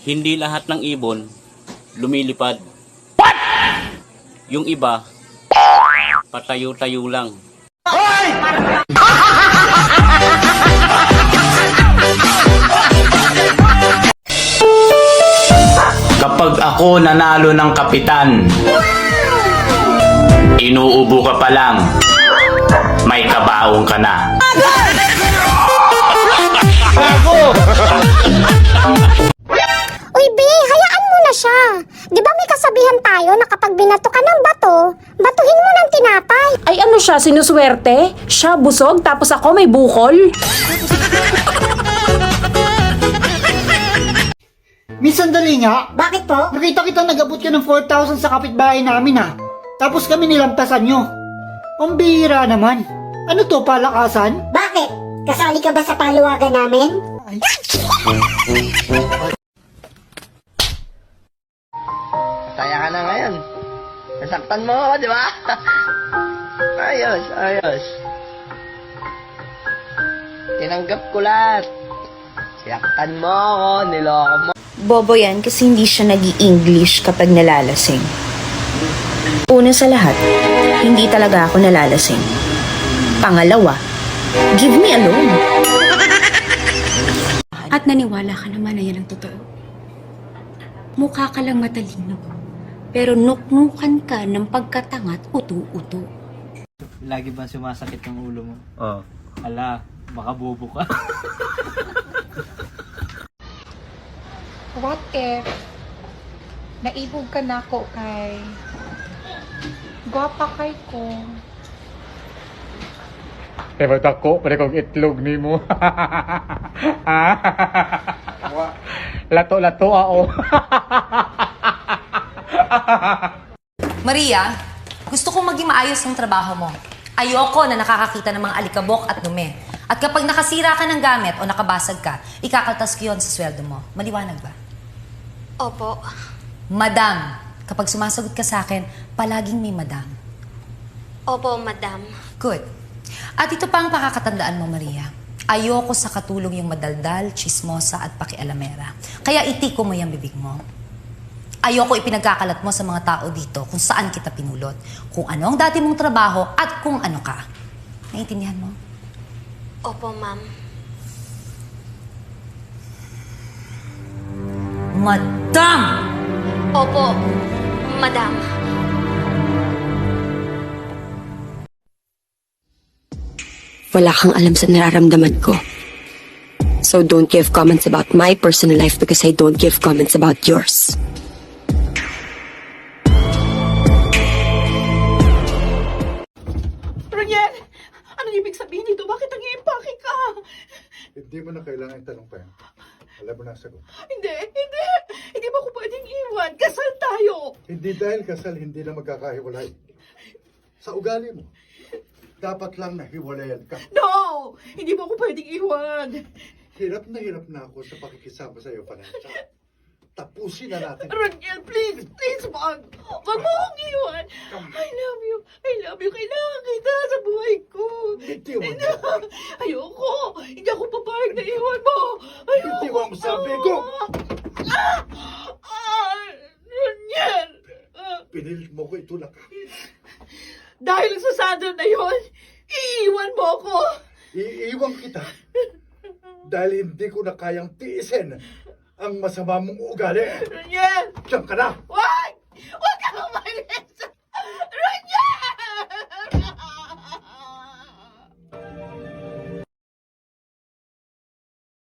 Hindi lahat ng ibon lumilipad. What? Yung iba, patayo-tayo lang. Kapag ako nanalo ng kapitan, inuubo ka pa lang, may kabaong ka na. Uy, siya. Di ba may kasabihan tayo na kapag binato ka ng bato, batuhin mo ng tinapay. Ay ano siya, sinuswerte? Siya busog, tapos ako may bukol? Miss, sandali nga. Bakit po? Nakita kita nag-abot ka ng 4,000 sa kapitbahay namin ha. Tapos kami nilamtasan nyo. Pambihira naman. Ano to, palakasan? Bakit? Kasali ka ba sa paluwagan namin? Ay, Saya ka na ngayon. Nasaktan mo ako, di ba? ayos, ayos. Tinanggap ko lahat. Siyaktan mo ako, niloko mo. Bobo yan kasi hindi siya nag english kapag nalalasing. Una sa lahat, hindi talaga ako nalalasing. Pangalawa, give me alone. At naniwala ka naman na yan ang totoo. Mukha ka lang matalino. Pero nuknukan ka ng pagkatangat utu-utu. Lagi ba sumasakit ang ulo mo? Oh. Ala, baka bobo ka. What if naibog ka na ko kay gwapa kay ko. Pero tako, pare kong itlog ni mo. Lato-lato ako. Maria, gusto kong maging maayos ng trabaho mo. Ayoko na nakakakita ng mga alikabok at dumi. At kapag nakasira ka ng gamit o nakabasag ka, ikakaltas ko yun sa sweldo mo. Maliwanag ba? Opo. Madam, kapag sumasagot ka sa akin, palaging may madam. Opo, madam. Good. At ito pa ang pakakatandaan mo, Maria. Ayoko sa katulong yung madaldal, chismosa at pakialamera. Kaya itiko mo yung bibig mo. Ayoko ipinagkakalat mo sa mga tao dito kung saan kita pinulot, kung ano ang dati mong trabaho at kung ano ka. Naiintindihan mo? Opo, ma'am. Madam! Opo, madam. Wala kang alam sa nararamdaman ko. So don't give comments about my personal life because I don't give comments about yours. Sabihin nito? Bakit nag iimpake ka? Hindi mo na kailangan itanong pa yan. Alam mo na ang sagot. Hindi, hindi! Hindi mo ko pwedeng iwan. Kasal tayo! Hindi dahil kasal, hindi na magkakahiwalay. Sa ugali mo, dapat lang nahiwalayan ka. No! Hindi mo ko pwedeng iwan. Hirap na hirap na ako sa pakikisama sa iyo, Vanessa. Tapusin na natin. Roniel, please, please, wag. Wag mo akong iwan. I love you. I love you. Kailangan kita sa buhay ko. Bitiwan mo. Ayoko. Hindi ako papayag na iwan mo. Ayoko. Bitiwan mo, sabi ko. Ah! Ah! Roniel! Ah, Pinilit mo ko itulak. dahil sa sandal na yon, iiwan mo ako. Iiwan kita. Dahil hindi ko na kayang tiisin ang masama mong ugali. Roniel! Diyan ka na. Wag!